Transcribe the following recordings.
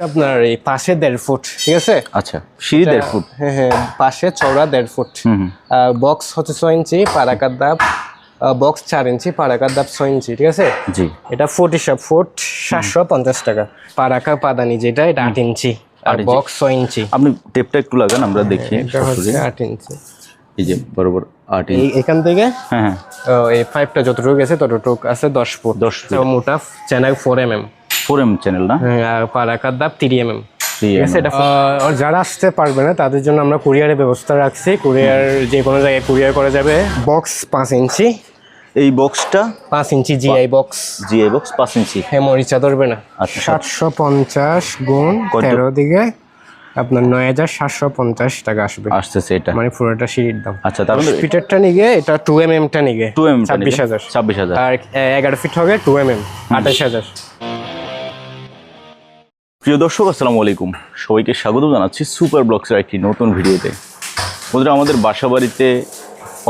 আপনার এই পাশে দেড় ফুট ঠিক আছে? আচ্ছা সিঁড়ি দেড় ফুট। হ্যাঁ হ্যাঁ পাশে চৌড়া দেড় ফুট। হুম বক্স হচ্ছে ছয় ইঞ্চি পারাকার দাপ বক্স চার ইঞ্চি পারাকার দাপ ছয় ইঞ্চি ঠিক আছে? জি। এটা ফুট হিসাব ফুট সাতশো পঞ্চাশ টাকা। পারাকা পাদানি যেটা এটা আট ইঞ্চি। আর বক্স ছয় ইঞ্চি। আপনি টেপটা একটু লাগান আমরা দেখি এটা আট ইঞ্চি। এই যে বরাবর আট ইঞ্চ। এখান থেকে? হ্যাঁ হ্যাঁ। এই পাইপটা যতটুকু গেছে ততটুকু আছে দশ ফুট। 10 ফুট। মোটা channel four M M four M channel না? এম এম ঠিক আছে এটা আর যারা আসতে পারবে না তাদের জন্য আমরা কুরিয়ারের ব্যবস্থা রাখছি। কুরিয়ার যে কোনো জায়গায় কুরিয়ার করা যাবে। বক্স পাঁচ ইঞ্চি। এই বক্সটা পাঁচ inch GI box GI box পাঁচ ইঞ্চি। হ্যাঁ মরিচা ধরবে না। আচ্ছা সাতশো পঞ্চাশ গুণ? তেরো দিকে আপনার নয় হাজার সাতশো পঞ্চাশ টাকা আসবে। আসতেছে এটা। মানে পুরোটা সিঁড়ির দাম। আচ্ছা তার ফিটারটা নিগে এটা টু এম এমটা নিগে টু এম ছাব্বিশ হাজার। ছাব্বিশ হাজার। আর এগারো ফিট হবে টু এম এম আঠাশ হাজার। প্রিয় দর্শক, আসসালামু আলাইকুম। সবাইকে স্বাগত জানাচ্ছি সুপার ব্লগসের একটি নতুন ভিডিওতে। বন্ধুরা, আমাদের বাসা বাড়িতে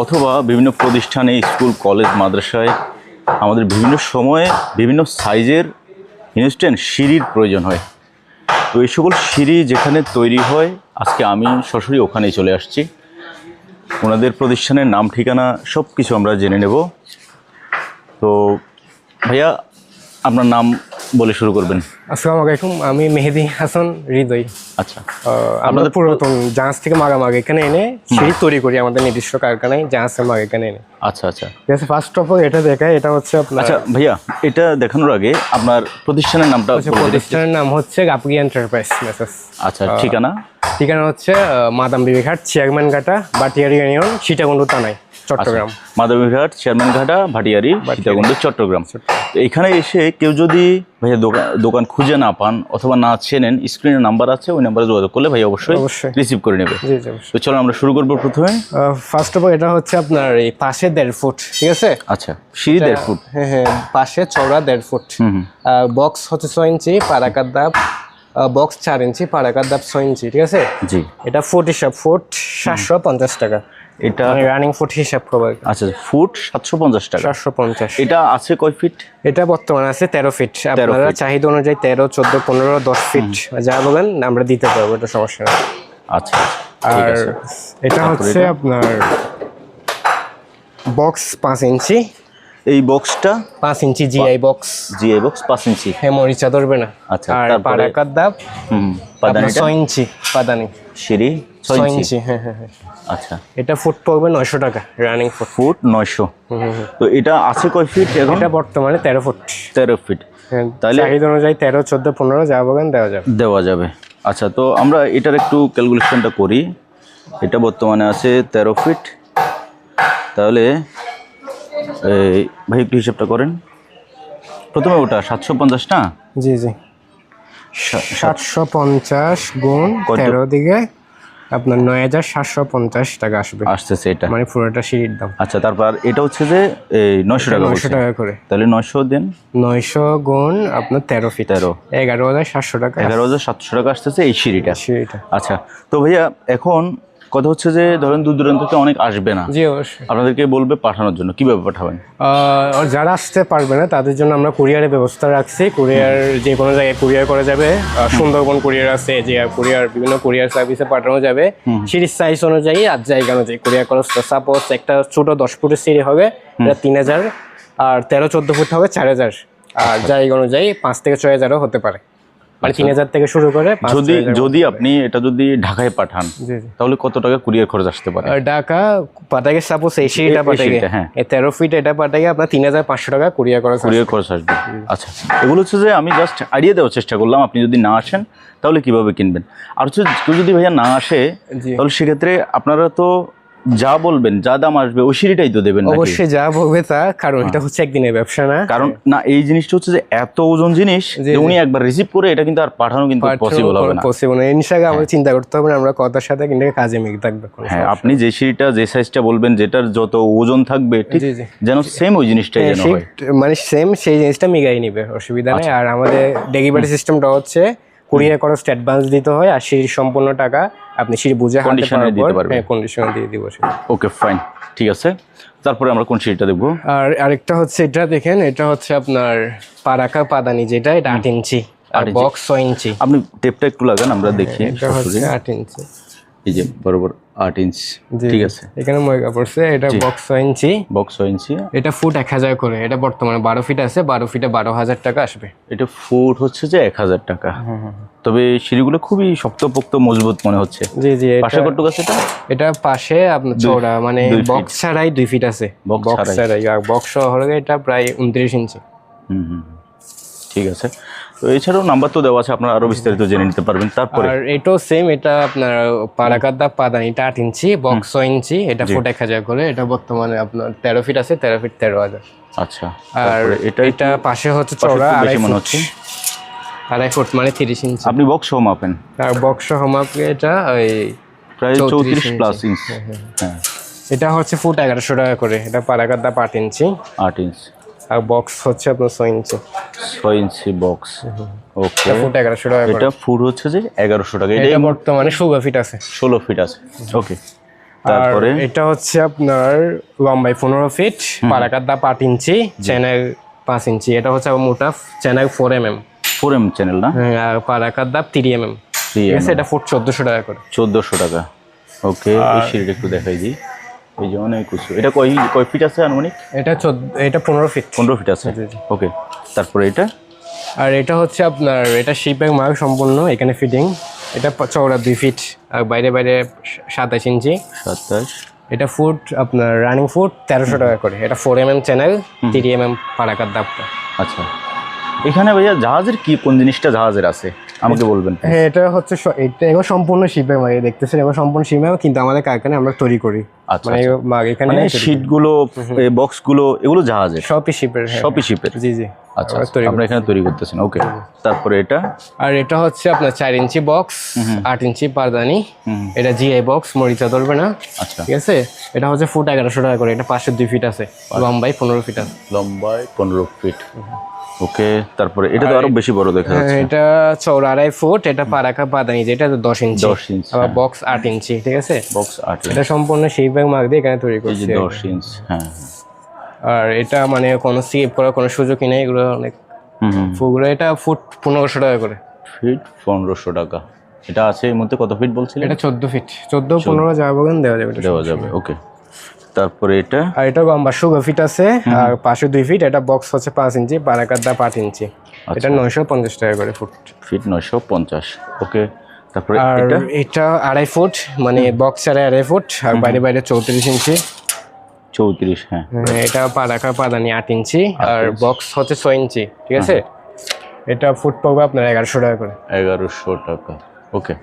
অথবা বিভিন্ন প্রতিষ্ঠানে, স্কুল, কলেজ, মাদ্রাসায় আমাদের বিভিন্ন সময়ে বিভিন্ন সাইজের ইনস্ট্যান্ট সিঁড়ির প্রয়োজন হয়। তো এই সকল সিঁড়ি যেখানে তৈরি হয়, আজকে আমি সরাসরি ওখানেই চলে আসছি। ওনাদের প্রতিষ্ঠানের নাম, ঠিকানা সব কিছু আমরা জেনে নেব। তো ভাইয়া, আপনার নাম বলে শুরু করবেন। আসসালামু আলাইকুম আমি মেহেদি হাসান হৃদয়। আচ্ছা। আমাদের পুরাতন জাহাজ থেকে মাগামাগ এখানে এনে সিঁড়ি তৈরি করি আমাদের নির্দিষ্ট কারখানায় জাহাজ থেকে মাগ এখানে এনে। আচ্ছা আচ্ছা। ঠিক আছে ফার্স্ট অফ অল এটা দেখায় এটা হচ্ছে আপনার আচ্ছা ভাইয়া এটা দেখানোর আগে আপনার প্রতিষ্ঠানের নামটা দিন। প্রতিষ্ঠানের নাম হচ্ছে গাপুকি এন্টারপ্রাইজ আচ্ছা ঠিকানা? ঠিকানা হচ্ছে মাদাম বিবেঘাট চেয়ারম্যান ঘাটা বাটিয়ারি ইউনিয়ন সীতাকুণ্ডু তানাই চট্টগ্রাম। মাধবীঘাট চেয়ারম্যানঘাটা ভাটিয়ারি সীতাকুণ্ড চট্টগ্রাম। এখানে এসে কেউ যদি ভাইয়া দোকান দোকান খুঁজে না পান অথবা না চেনেন স্ক্রিনে নাম্বার আছে ওই নাম্বারে যোগাযোগ করলে ভাই অবশ্যই। রিসিভ করে নেবে। তো চলো আমরা শুরু করব প্রথমে। ফার্স্ট অফ অল এটা হচ্ছে আপনার এই পাশে দেড় ফুট ঠিক আছে? আচ্ছা সিঁড়ি দেড় ফুট। হ্যাঁ হ্যাঁ পাশে চৌড়া দেড় ফুট। বক্স হচ্ছে ছয় ইঞ্চি পারাকার দাপ বক্স চার ইঞ্চি পারাকার দাপ ছয় ইঞ্চি ঠিক আছে? জি। এটা হিসাব ফুট সাতশো পঞ্চাশ টাকা। এটা মানে রানিং ফুট হিসাব করব আচ্ছা ফুট সাতশো পঞ্চাশ টাকা। চারশো পঞ্চাশ। এটা আছে কয় ফিট এটা বর্তমানে আছে তেরো ফিট আপনারা চাহিদা অনুযায়ী তেরো চোদ্দ পনেরো দশ ফিট যা বলেন আমরা দিতে পারব এটা সমস্যা নেই। আচ্ছা আর এটা হচ্ছে আপনার বক্স পাঁচ ইঞ্চি। এই বক্সটা পাঁচ inch GI box GI box পাঁচ ইঞ্চি। হ্যাঁ মরিচা ধরবে না। আচ্ছা, আর হুম আপনার ছয় ইঞ্চি পাদানি। সিঁড়ি? ছয় ইঞ্চি? হ্যাঁ হ্যাঁ হ্যাঁ। আচ্ছা। এটা ফুট পড়বে নয়শো টাকা রানিং ফুট ফুট নয়শো। তো এটা আছে কয় ফিট এখন? এটা বর্তমানে তেরো ফুট তেরো ফিট হ্যাঁ, তাহলে- চাহিদা অনুযায়ী তেরো চোদ্দ পনেরো যা বলেন দেওয়া যাবে। দেওয়া যাবে। আচ্ছা তো আমরা এটার একটু ক্যালকুলেশনটা করি। এটা বর্তমানে আছে তেরো ফিট তাহলে এই ভাই একটু হিসাবটা করেন। প্রথমে ওটা সাতশো পঞ্চাশ না? জি জি। সাতশো পঞ্চাশ গুণ? তেরো দিকে আপনার নয় হাজার সাতশো পঞ্চাশ টাকা আসবে। আসতেছে এটা। মানে পুরোটা সিঁড়ির দাম। আচ্ছা তারপর এটা হচ্ছে যে এই নয়শো টাকা নয়শো টাকা করে। তাহলে নয়শো দিন। নয়শো গুণ আপনার তেরো ফিট। তেরো। এগারো হাজার সাতশো টাকা। এগারো হাজার সাতশো টাকা আসতেছে এই সিঁড়িটা। সিঁড়িটা। আচ্ছা তো ভাইয়া এখন কথা হচ্ছে যে ধরেন দূর দূরান্ত থেকে অনেক আসবে না। জি অবশ্যই। আপনাদেরকে বলবে পাঠানোর জন্য। কীভাবে পাঠাবেন? যারা আসতে পারবে না তাদের জন্য আমরা কুরিয়ারের ব্যবস্থা রাখছি। কুরিয়ার যে কোনো জায়গায় কুরিয়ার করা যাবে। সুন্দরবন কুরিয়ার আছে যে কুরিয়ার বিভিন্ন কুরিয়ার সার্ভিসে পাঠানো যাবে। সিঁড়ির সাইজ অনুযায়ী আর জায়গা অনুযায়ী। কুরিয়ার খরচ সাপোজ একটা ছোট দশ ফুটের সিঁড়ি হবে এটা তিন হাজার আর তেরো চোদ্দ ফুট হবে চার হাজার। আর জায়গা অনুযায়ী পাঁচ থেকে ছয় হাজারও হতে পারে। মানে তিন হাজার থেকে শুরু করে যদি যদি আপনি এটা যদি ঢাকায় পাঠান তাহলে কত টাকা কুরিয়ার খরচ আসতে পারে? ঢাকা পাঠাগে সাপোজ এই পাঠাগে হ্যাঁ। তেরো ফিট এটা পাঠাগে আপনার তিন হাজার পাঁচশো টাকা কুরিয়ার করা কুরিয়ার খরচ আসবে। আচ্ছা এগুলো হচ্ছে যে আমি জাস্ট আইডিয়া দেওয়ার চেষ্টা করলাম আপনি যদি না আসেন তাহলে কীভাবে কিনবেন? আর হচ্ছে যদি ভাইয়া না আসে তাহলে সেক্ষেত্রে আপনারা তো যা বলবেন যা দাম আসবে ওই সিঁড়িটাই তো দেবেন অবশ্যই যা বলবে তা কারণ এটা হচ্ছে একদিনের ব্যবসা না। কারণ না এই জিনিসটা হচ্ছে যে এত ওজন জিনিস যে উনি একবার রিসিভ করে এটা কিন্তু আর পাঠানো কিন্তু পসিবল হবে না। পসিবল না। ইনশাআল্লাহ আমাদের চিন্তা করতে হবে না আমরা কথার সাথে কিন্তু কাজে মিল থাকবে হ্যাঁ আপনি যে সিঁড়িটা যে সাইজটা বলবেন যেটার যত ওজন থাকবে ঠিক। যেন সেম ওই জিনিসটাই যেন হয়। মানে সেম সেই জিনিসটা মিগাই নিবে অসুবিধা নেই। আর আমাদের ডেলিভারি সিস্টেমটা হচ্ছে কুরিয়ার খরচ অ্যাডভান্স দিতে হয় আর সিঁড়ির সম্পূর্ণ টাকা আপনি সিঁড়ি বুঝে কন্ডিশনে দিতে পারবেন। হ্যাঁ কন্ডিশনে দিয়ে দিব সেটা। ওকে ফাইন ঠিক আছে। তারপরে আমরা কোন সিঁড়িটা দেখব? আর আরেকটা হচ্ছে এটা দেখেন এটা হচ্ছে আপনার পারাকা পাদানি যেটা এটা আট ইঞ্চি। আর বক্স ছয় ইঞ্চি। আপনি টেপটা একটু লাগান আমরা দেখি এটা হচ্ছে আট ইঞ্চি। এই যে বরাবর আট ইঞ্চ ঠিক আছে। এখানে ময়গা পড়ছে এটা বক্স ছয় ইঞ্চি বক্স ছয় ইঞ্চি এটা ফুট এক হাজার করে এটা বর্তমানে বারো ফিট আছে বারো ফিটে বারো হাজার টাকা আসবে। এটা ফুট হচ্ছে যে এক হাজার টাকা। তবে সিঁড়িগুলো খুবই শক্তপোক্ত মজবুত মনে হচ্ছে। জি জি পাশে কটুক আছে এটা? এটা পাশে আপনার চৌড়া মানে বক্স ছাড়াই দুই ফিট আছে। বক্স ছাড়াই। আর বক্স সহ হলে এটা প্রায় উনত্রিশ ইঞ্চি হুম হুম। ঠিক আছে। তো এছাড়াও নাম্বার তো দেওয়া আছে আপনারা আরও বিস্তারিত জেনে নিতে পারবেন। তারপরে? আর এটাও সেম এটা আপনার পারাকাদ্দা পাদানি এটা আট ইঞ্চি বক্স ছয় ইঞ্চি এটা ফুট এক হাজার করে এটা বর্তমানে আপনার তেরো ফিট আছে তেরো ফিট তেরো হাজার। আচ্ছা আর এটা এটা পাশে হচ্ছে চৌড়া আড়াই মনে হচ্ছে। আড়াই ফুট মানে তিরিশ ইঞ্চি। আপনি বক্স সহ মাপেন। আর বক্স সহ মাপে এটা ওই প্রায় 34 চৌত্রিশ। প্লাস ইঞ্চ হ্যাঁ। এটা হচ্ছে ফুট এগারোশো টাকা করে এটা পারাকাদ্দা আট ইঞ্চি। আট ইঞ্চ। আর বক্স হচ্ছে আপনার ছয় ইঞ্চি। ছয় ইঞ্চি বক্স ওকে এটা ফুট এগারোশো টাকা এটা ফুট হচ্ছে যে এগারোশো টাকা। এটা বর্তমানে ষোলো ফিট আছে। ষোলো ফিট আছে। ওকে তারপরে? এটা হচ্ছে আপনার লম্বাই পনেরো ফিট পারাকাদ্দা আট ইঞ্চি চ্যানেল পাঁচ ইঞ্চি। এটা হচ্ছে মোটা channel four M M four M channel না আর পারাকাদ্দা থ্রি এম এম ঠিক আছে এটা ফুট চোদ্দশো টাকা করে। চোদ্দোশো টাকা। ওকে সিঁড়িটা একটু দেখাই দিই। এই যে অনেক উঁচু এটা কয় কয় ফিট আছে আনুমানিক? এটা চোদ্দ এটা পনেরো ফিট পনেরো ফিট আছে। ওকে তারপরে এটা? আর এটা হচ্ছে আপনার এটা শিপের মার্ক সম্পূর্ণ এখানে ফিটিং এটা চওড়া দুই ফিট আর বাইরে বাইরে সাতাশ ইঞ্চি। সাতাশ। এটা ফুট আপনার রানিং ফুট তেরোশো টাকা করে। এটা four M M channel three M M পারাকার দাপটা আচ্ছা। এখানে ভাইয়া জাহাজের কি কোন জিনিসটা জাহাজের আছে? আমাকে বলবেন হ্যাঁ এটা হচ্ছে এটা এগুলো সম্পূর্ণ শিপের মার্ক দেখতেছেন এবার সম্পূর্ণ শিপে কিন্তু আমাদের কারখানায় আমরা তৈরি করি। মানে এখানে মানে শীটগুলো বক্সগুলো এগুলো জাহাজের সবই শিপের হ্যাঁ। সবই শিপের জি জি। আচ্ছা আমরা এখানে তৈরি করতেছেন ওকে তারপরে এটা? আর এটা হচ্ছে আপনার চার ইঞ্চি বক্স আট ইঞ্চি পারদানি। এটা জিআই বক্স মরিচা ধরবে না। আচ্ছা। ঠিক আছে? এটা হচ্ছে ফুট এগারোশো টাকা করে। এটা পাশে দুই ফিট আছে। লম্বাই পনেরো ফিট আছে। লম্বায় পনেরো ফিট ওকে তারপরে এটা তো আরও বেশি বড় দেখা যাচ্ছে। হ্যাঁ, এটা চৌড়া আড়াই ফুট। এটা পারাকা পাদানি যেটা দশ ইঞ্চি। দশ ইঞ্চ আবার বক্স আট ইঞ্চি ঠিক আছে? বক্স আট এটা সম্পূর্ণ সেই ব্যাগ মার্ক দিয়ে এখানে তৈরি করছি দশ ইঞ্চ হ্যাঁ। আর এটা মানে কোনো সিপ করার কোনো সুযোগই নেই এগুলো অনেক ফুগুলো এটা ফুট পনেরোশো টাকা করে। ফিট পনেরোশো টাকা। এটা আছে এর মধ্যে কত ফিট বলছিলেন? এটা চোদ্দ ফিট চোদ্দ পনেরো যা বলেন দেওয়া যাবে এটা। দেওয়া যাবে ওকে তারপরে এটা? আর এটা লম্বা ষোলো ফিট আছে আর পাশে দুই ফিট এটা বক্স হচ্ছে পাঁচ ইঞ্চি পারাকার দা পাঁচ ইঞ্চি। আচ্ছা। এটা নয়শো পঞ্চাশ টাকা করে ফুট ফিট নয়শো পঞ্চাশ ওকে আর এটা? আড়াই ফুট মানে বক্স আড়াই আড়াই ফুট আর বাইরে বাইরে চৌত্রিশ ইঞ্চি। চৌত্রিশ হ্যাঁ। হ্যাঁ, এটা পারাকা পাদানি আট ইঞ্চি আর বক্স হচ্ছে ছয় ইঞ্চি ঠিক আছে? এটা ফুট পড়বে আপনার এগারোশো টাকা করে। এগারোশো টাকা ওকে।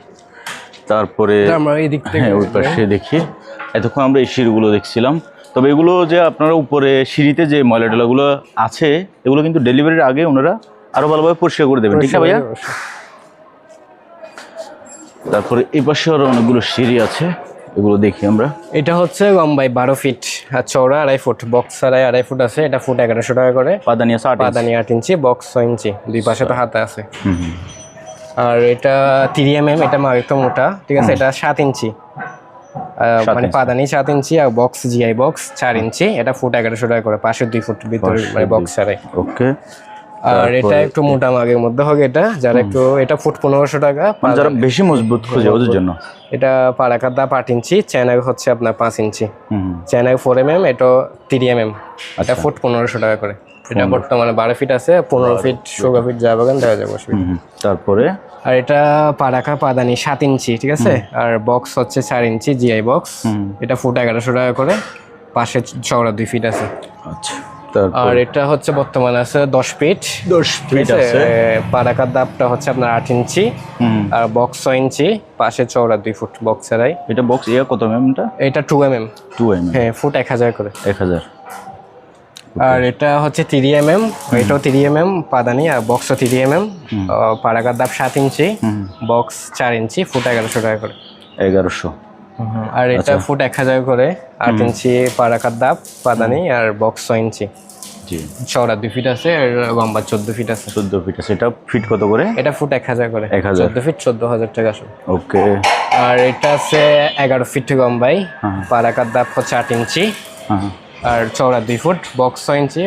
তারপরে আমরা এই দিক থেকে হ্যাঁ ওই পাশে দেখি। এতক্ষণ আমরা এই সিঁড়িগুলো দেখছিলাম। তবে এগুলো যে আপনারা উপরে সিঁড়িতে যে ময়লা টয়লাগুলো আছে এগুলো কিন্তু ডেলিভারির আগে ওনারা আরও ভালোভাবে পরিষ্কার করে দেবেন ঠিক আছে ভাইয়া? তারপরে এই পাশে আরও অনেকগুলো সিঁড়ি আছে এগুলো দেখি আমরা। এটা হচ্ছে লম্বাই বারো ফিট আর চৌড়া আড়াই ফুট বক্স আড়াই আড়াই ফুট আছে এটা ফুট এগারোশো টাকা করে। পাদানি আছে। পাদানি আট ইঞ্চি বক্স ছয় ইঞ্চি দুই পাশে তো হাতে আছে। আর এটা থ্রি এম এম এটা মা- একটু মোটা ঠিক আছে? এটা সাত ইঞ্চি মানে পাদানি সাত ইঞ্চি আর বক্স জিআই বক্স চার ইঞ্চি এটা ফুট এগারোশো টাকা করে পাশে দুই ফুট ভিতরে মানে বক্স ছাড়াই। ওকে। আর এটা একটু মোটা মাগের মধ্যে হবে এটা যারা একটু এটা ফুট পনেরোশো টাকা মানে যারা বেশি মজবুত খোঁজে ওদের জন্য। এটা পাড়াকার দাপ আট ইঞ্চি চ্যানেল হচ্ছে আপনার পাঁচ ইঞ্চি। হুম হুম। ফোর এম এম এটা থ্রি এম এম এটা ফুট পনেরোশো টাকা করে। এটা বর্তমানে বারো ফিট আছে পনেরো ফিট ষোলো ফিট যা বাগান দেওয়া যাবে। তারপরে? আর এটা পাড়াকা পাদানি সাত ইঞ্চি ঠিক আছে? আর বক্স হচ্ছে চার ইঞ্চি জিআই বক্স এটা ফুট এগারোশো টাকা করে পাশে চওড়া দুই ফিট আছে। আচ্ছা। আর এটা হচ্ছে বর্তমানে আছে দশ ফিট। দশ ফিট আছে? পাড়াকার দাপটা হচ্ছে আপনার আট ইঞ্চি। আর বক্স ছয় ইঞ্চি পাশে চওড়া দুই ফুট বক্স ছাড়াই। এটা বক্স ইয়া কত এম এটা এটা two M M two M হ্যাঁ ফুট এক হাজার করে। এক হাজার। আর এটা হচ্ছে থ্রি এম এম এটাও থ্রি এম এম পাদানি আর বক্সও থ্রি এম এম পাড়াকার দাপ সাত ইঞ্চি বক্স চার ইঞ্চি ফুট এগারোশো টাকা করে। এগারোশো। আর এটা ফুট এক হাজার করে আট ইঞ্চি পাড়াকার দাপ পাদানি আর বক্স ছয় ইঞ্চি। জি। চওড়া দুই ফিট আছে আর লম্বা চোদ্দ ফিট আছে। চোদ্দ ফিট আছে। এটা ফিট কত করে? এটা ফুট এক হাজার করে। 1000 চোদ্দ ফিট চোদ্দ হাজার টাকা আসবে ওকে। আর এটা আছে এগারো ফিট লম্বাই হ্যাঁ। পাড়াকার দাপ হচ্ছে আট ইঞ্চি। হ্যাঁ। আর চওড়া দুই ফুট বক্স ছয় ইঞ্চি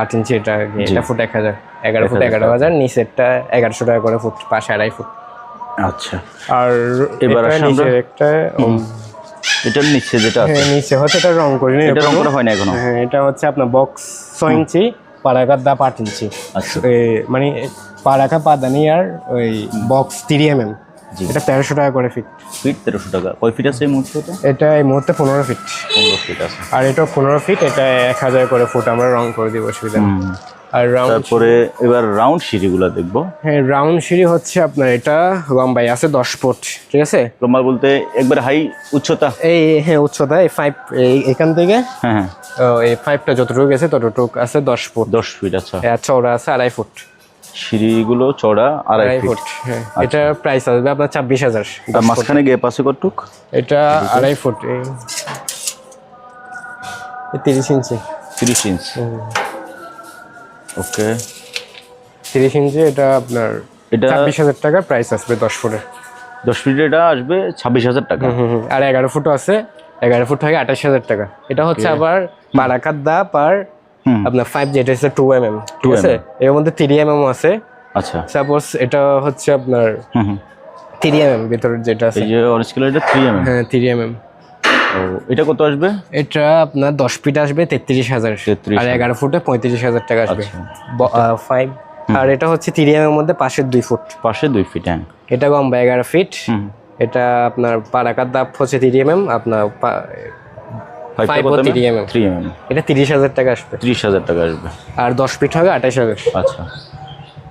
আট ইঞ্চি এটা এটা ফুট এক হাজার। এগারো ফুট 1000 এগারো হাজার নিচেরটা এগারোশো টাকা করে ফুট পাশে আড়াই ফুট। আচ্ছা। আর এবার নিচের একটা এটার নিচে যেটা আছে। হ্যাঁ নিচে হচ্ছে এটা রং করিনি এটা রং করা হয় না এখনও? হ্যাঁ এটা হচ্ছে আপনার বক্স ছয় ইঞ্চি পাড়াকার দা আট ইঞ্চি। আচ্ছা। মানে পাড়াকা পাদানি আর ওই বক্স তিরি এম এম এটা তেরোশো টাকা করে ফিট ফিট তেরোশো টাকা। কয় ফিট আছে এই মুহূর্তে এটা? এটা এই মুহূর্তে পনেরো ফিট পনেরো ফিট আছে। আর এটা পনেরো ফিট এটা এক হাজার করে ফুট আমরা রং করে দিব অসুবিধা নেই। আর রাউন্ড তারপরে এবার রাউন্ড সিঁড়িগুলো দেখব। হ্যাঁ রাউন্ড সিঁড়ি হচ্ছে আপনার এটা লম্বাই আছে দশ ফুট ঠিক আছে? লম্বা বলতে একবার হাই উচ্চতা। এই হ্যাঁ উচ্চতা এই ফাইভ এখান থেকে? হ্যাঁ হ্যাঁ। এই ফাইভটা যতটুকু গেছে ততটুকু আছে দশ ফুট। দশ ফিট আচ্ছা। আর চওড়া আছে আড়াই ফুট। সিঁড়িগুলো চড়া আড়াই ফুট। হ্যাঁ। এটা প্রাইস আসবে আপনার ছাব্বিশ হাজার মাঝখানে গ্যাপ আছে কতটুক? এটা আড়াই ফুট তিরিশ ইঞ্চি। তিরিশ ইঞ্চ। ওকে। তিরিশ ইঞ্চি এটা আপনার এটা ছাব্বিশ হাজার টাকা প্রাইস আসবে দশ ফুটের। দশ ফিট এটা আসবে ছাব্বিশ হাজার টাকা। আর এগারো ফুটও আছে। এগারো ফুট থেকে আঠাশ হাজার টাকা। এটা হচ্ছে আবার বারাকার দা পার আপনার ফাইভ যেটা হচ্ছে টু এম এম ঠিক আছে? এর মধ্যে থ্রি এম এম আছে। আচ্ছা। সাপোজ এটা হচ্ছে আপনার থ্রি এম এম ভিতরের যেটা আছে। এই যে অরেঞ্জ কালার এটা থ্রি এম হ্যাঁ থ্রি এম এম এটা কত আসবে? এটা আপনার দশ ফিট আসবে তেত্রিশ হাজার। 33,000 আর এগারো ফুটে পঁয়ত্রিশ হাজার টাকা আসবে। আচ্ছা। ফাইভ আর এটা হচ্ছে থ্রি এম এর মধ্যে পাশের দুই ফুট পাশে দুই ফিট হ্যাঁ। এটা লম্বা এগারো ফিট এটা আপনার পারাকার দাপ হচ্ছে থ্রি এম এম আপনার ফাইভ Five কত ও 3 থ্রি এম এটা তিরিশ হাজার টাকা আসবে। ত্রিশ হাজার টাকা আসবে। আর দশ ফিট হবে আঠাশ হাজার। আচ্ছা।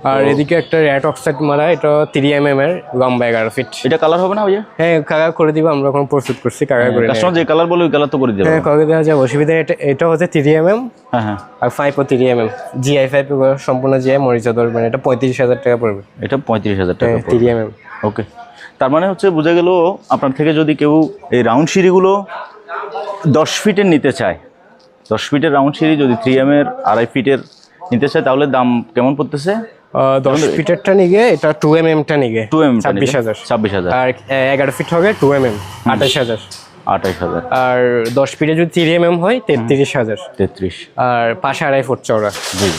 আর এদিকে একটা র্যাট অক্সাইড মারা এটা থ্রি এম এম এর লম্বা এগারো ফিট এটা কালার হবে না ভাইয়া? হ্যাঁ কাগা করে দিব আমরা এখন প্রস্তুত করছি কাগা করে কাস্টমার যে কালার বলে ওই কালার তো করে দেবে হ্যাঁ কাগা দেওয়া যায় অসুবিধা এটা এটা হচ্ছে থ্রি এম এম হ্যাঁ হ্যাঁ। আর ফাইভ ও three M M GI five সম্পূর্ণ জিআই মরিচা ধরবেন এটা পঁয়ত্রিশ হাজার টাকা পড়বে। এটা পঁয়ত্রিশ হাজার টাকা। থ্রি এম এম ওকে তার মানে হচ্ছে বোঝা গেল আপনার থেকে যদি কেউ এই রাউন্ড সিঁড়িগুলো দশ ফিটের নিতে চায় দশ ফিটের রাউন্ড সিঁড়ি যদি থ্রি এম এর আড়াই ফিটের নিতে চায় তাহলে দাম কেমন পড়তেছে? দশ ফিটেরটা নিগে এটা টু এম এমটা নিগে টু এম ছাব্বিশ হাজার। ছাব্বিশ হাজার। আর এগারো ফিট হবে টু এম এম আঠাশ হাজার। আঠাইশ হাজার। আর দশ ফিটে যদি থ্রি এম এম হয় তেত্রিশ হাজার। তেত্রিশ। আর পাশে আড়াই ফুট চওড়া। জি।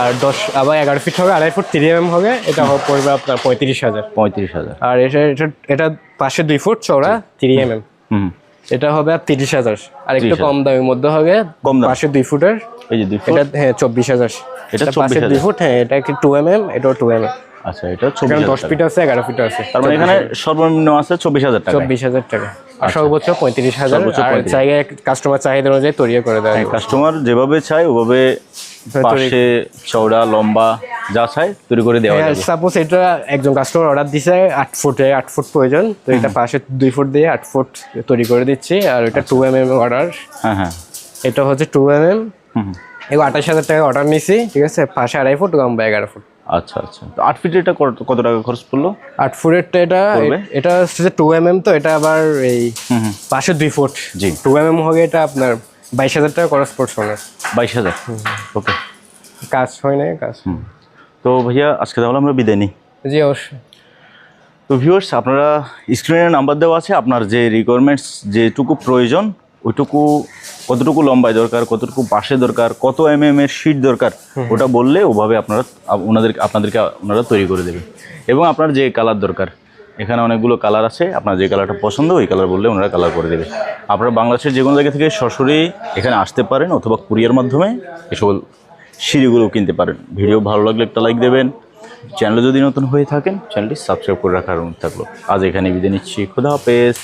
আর দশ আবার এগারো ফিট হবে আড়াই ফুট থ্রি এম হবে এটা পড়বে আপনার পঁয়ত্রিশ হাজার। পঁয়ত্রিশ হাজার। আর এটা এটা এটা পাশে দুই ফুট চওড়া থ্রি এম এম হুম। এটা হবে আর তিরিশ হাজার। আর একটু কম দামের মধ্যে হবে কম দাম। পাশে দুই ফুটের। এই যে এটা হ্যাঁ চব্বিশ হাজার। এটা পাশে 24,000 দুই ফুট হ্যাঁ এটা কি টু এম এম এটাও টু এম এম আচ্ছা এটা চব্বিশ দশ। ফিট আছে এগারো ফিট আছে। তার মানে এখানে সর্বনিম্ন আছে চব্বিশ হাজার টাকা চব্বিশ হাজার টাকা। আর সর্বোচ্চ পঁয়ত্রিশ হাজার। সর্বোচ্চ আর 35,000 চাইলে কাস্টমার চাহিদা অনুযায়ী তৈরি করে দেয় কাস্টমার যেভাবে চায় ওভাবে পাশে চওড়া লম্বা যা চায় তৈরি করে দেওয়া যাবে। সাপোজ এটা একজন কাস্টমার অর্ডার দিছে আট ফুটে আট ফুট প্রয়োজন। তো এটা পাশে দুই ফুট দিয়ে আট ফুট তৈরি করে দিচ্ছি আর এটা টু এম এম অর্ডার হ্যাঁ হ্যাঁ। এটা হচ্ছে টু এম এম এবার আঠাশ হাজার টাকা অর্ডার নিছি ঠিক আছে? পাশে আড়াই ফুট লম্বা এগারো ফুট। আচ্ছা আচ্ছা। তো আট ফিট এটা কত টাকা খরচ পড়ল? আট ফুটেরটা এটা এটা হচ্ছে টু এম এম তো এটা আবার এই পাশে দুই ফুট। জি। টু এম এম হবে এটা আপনার বাইশ হাজার টাকা খরচ পড়ছে না বাইশ হাজার? ওকে। কাজ হয় না কাজ। তো ভাইয়া আজকে তাহলে আমরা বিদায় নিই। জি অবশ্যই। তো ভিউয়ার্স আপনারা স্ক্রিনে নাম্বার দেওয়া আছে আপনার যে রিকোয়ারমেন্টস যেটুকু প্রয়োজন ওইটুকু কতটুকু লম্বায় দরকার কতটুকু পাশে দরকার কত এম এম এর শিট দরকার ওটা বললে ওভাবে আপনারা আপ- ওনাদের আপনাদেরকে ওনারা তৈরি করে দেবে। এবং আপনার যে কালার দরকার এখানে অনেকগুলো কালার আছে আপনার যে কালারটা পছন্দ ওই কালার বললে ওনারা কালার করে দেবে। আপনারা বাংলাদেশের যে কোনো জায়গা থেকে সরাসরি এখানে আসতে পারেন অথবা কুরিয়ার মাধ্যমে এসব সিঁড়িগুলো কিনতে পারেন। ভিডিও ভালো লাগলে একটা লাইক দেবেন। চ্যানেল যদি নতুন হয়ে থাকেন চ্যানেলটি সাবস্ক্রাইব করে রাখার অনুরোধ থাকল। আজ এখানে বিদায় নিচ্ছি। খুদা হাফেজ।